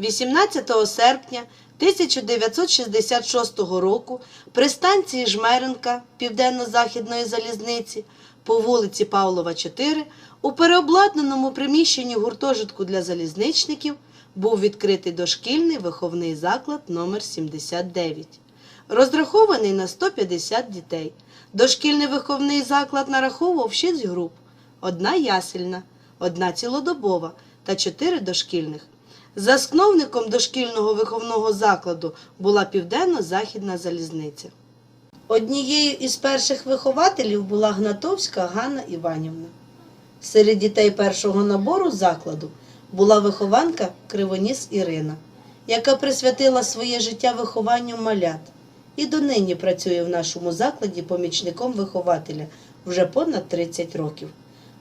18 серпня 1966 року при станції Жмеренка Південно-Західної залізниці по вулиці Павлова, 4 у переобладнаному приміщенні гуртожитку для залізничників був відкритий дошкільний виховний заклад номер 79 розрахований на 150 дітей. Дошкільний виховний заклад нараховував 6 груп: одна ясельна, одна цілодобова та 4 дошкільних. Засновником дошкільного виховного закладу була Південно-Західна залізниця. Однією із перших вихователів була Гнатовська Ганна Іванівна. Серед дітей першого набору закладу була вихованка Кривоніс Ірина, яка присвятила своє життя вихованню малят і донині працює в нашому закладі помічником вихователя вже понад 30 років.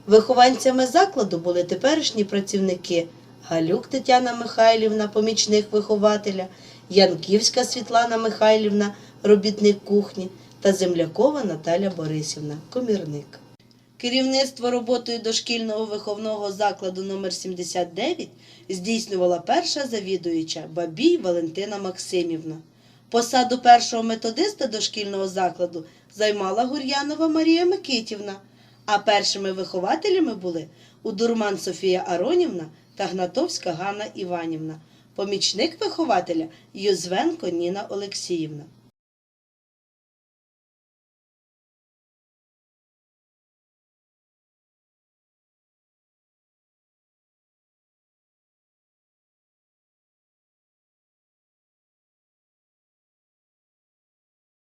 Вихованцями закладу були теперішні працівники Галюк Тетяна Михайлівна, помічник вихователя, Янківська Світлана Михайлівна, робітник кухні та Землякова Наталя Борисівна, комірник. Керівництво роботою дошкільного виховного закладу номер 79 здійснювала перша завідуюча Бабій Валентина Максимівна. Посаду першого методиста дошкільного закладу займала Гур'янова Марія Микитівна, а першими вихователями були Удурман Софія Аронівна та Гнатовська Ганна Іванівна, помічник вихователя Юзвенко Ніна Олексіївна.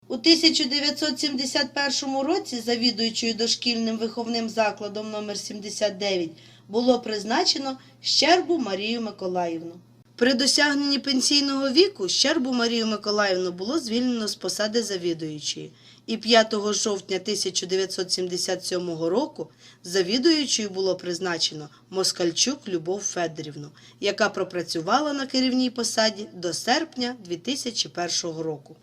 У 1971 році завідуючою дошкільним виховним закладом номер 79 було призначено Щербу Марію Миколаївну. При досягненні пенсійного віку Щербу Марію Миколаївну було звільнено з посади завідуючої. І 5 жовтня 1977 року завідуючою було призначено Москальчук Любов Федорівну, яка пропрацювала на керівній посаді до серпня 2001 року.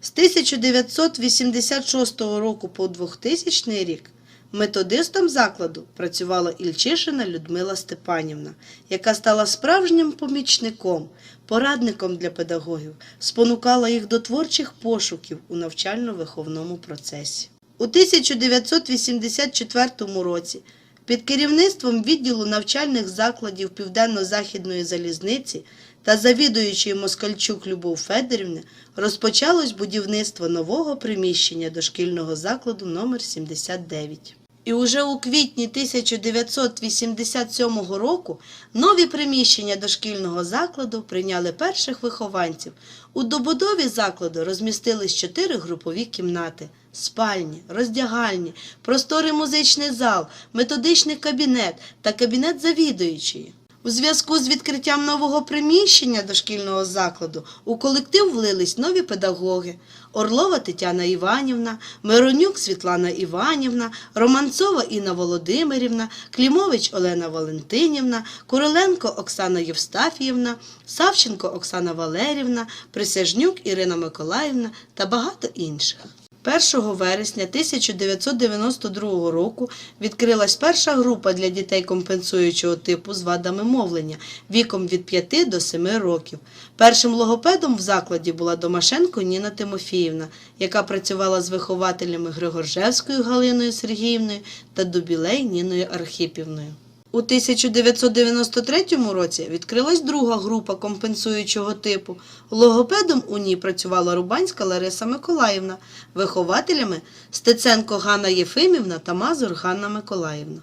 З 1986 року по 2000 рік методистом закладу працювала Ільчишина Людмила Степанівна, яка стала справжнім помічником, порадником для педагогів, спонукала їх до творчих пошуків у навчально-виховному процесі. У 1984 році під керівництвом відділу навчальних закладів Південно-Західної залізниці та завідуючої Москальчук Любов Федорівни розпочалось будівництво нового приміщення дошкільного закладу номер 79. І уже у квітні 1987 року нові приміщення дошкільного закладу прийняли перших вихованців. У добудові закладу розмістились чотири групові кімнати, спальні, роздягальні, просторий музичний зал, методичний кабінет та кабінет завідуючої. У зв'язку з відкриттям нового приміщення дошкільного закладу у колектив влились нові педагоги: Орлова Тетяна Іванівна, Миронюк Світлана Іванівна, Романцова Інна Володимирівна, Клімович Олена Валентинівна, Куриленко Оксана Євстафіївна, Савченко Оксана Валерівна, Присяжнюк Ірина Миколаївна та багато інших. 1 вересня 1992 року відкрилась перша група для дітей компенсуючого типу з вадами мовлення віком від 5 до 7 років. Першим логопедом в закладі була Домашенко Ніна Тимофіївна, яка працювала з вихователями Григоржевською Галиною Сергіївною та Дубілей Ніною Архипівною. У 1993 році відкрилась друга група компенсуючого типу. Логопедом у ній працювала Рубанська Лариса Миколаївна, вихователями Стеценко Ганна Єфимівна та Мазур Ганна Миколаївна.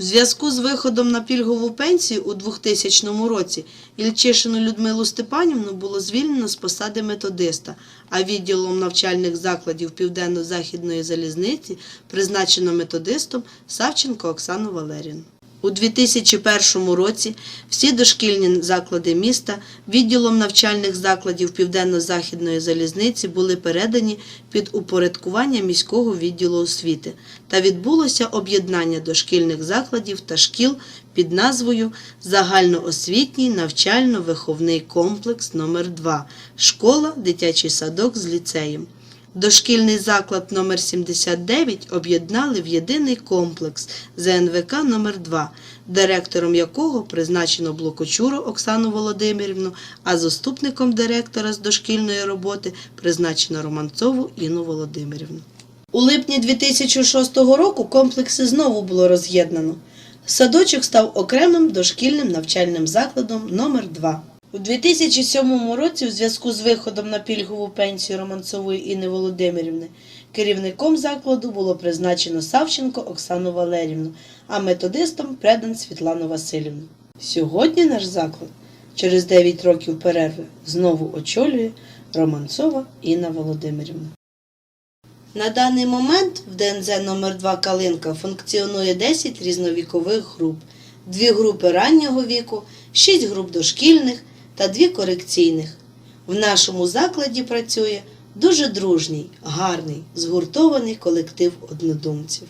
В зв'язку з виходом на пільгову пенсію у 2000 році Ільчишину Людмилу Степанівну було звільнено з посади методиста, а відділом навчальних закладів Південно-Західної залізниці призначено методистом Савченко Оксану Валерівну. У 2001 році всі дошкільні заклади міста відділом навчальних закладів Південно-Західної залізниці були передані під упорядкування міського відділу освіти та відбулося об'єднання дошкільних закладів та шкіл під назвою Загальноосвітній навчально-виховний комплекс номер 2 Школа, дитячий садок з ліцеєм. Дошкільний заклад номер 79 об'єднали в єдиний комплекс ЗНВК номер 2 директором якого призначено Блокочуру Оксану Володимирівну, а заступником директора з дошкільної роботи призначено Романцову Інну Володимирівну. У липні 2006 року комплекси знову було роз'єднано. Садочок став окремим дошкільним навчальним закладом номер 2 у 2007 році, у зв'язку з виходом на пільгову пенсію Романцової Інни Володимирівни, керівником закладу було призначено Савченко Оксану Валерівну, а методистом предан Світлану Васильівну. Сьогодні наш заклад, через 9 років перерви, знову очолює Романцова Інна Володимирівна. На даний момент в ДНЗ номер 2 Калинка функціонує 10 різновікових груп, дві групи раннього віку, 6 груп дошкільних та дві корекційних. В нашому закладі працює дуже дружній, гарний, згуртований колектив однодумців.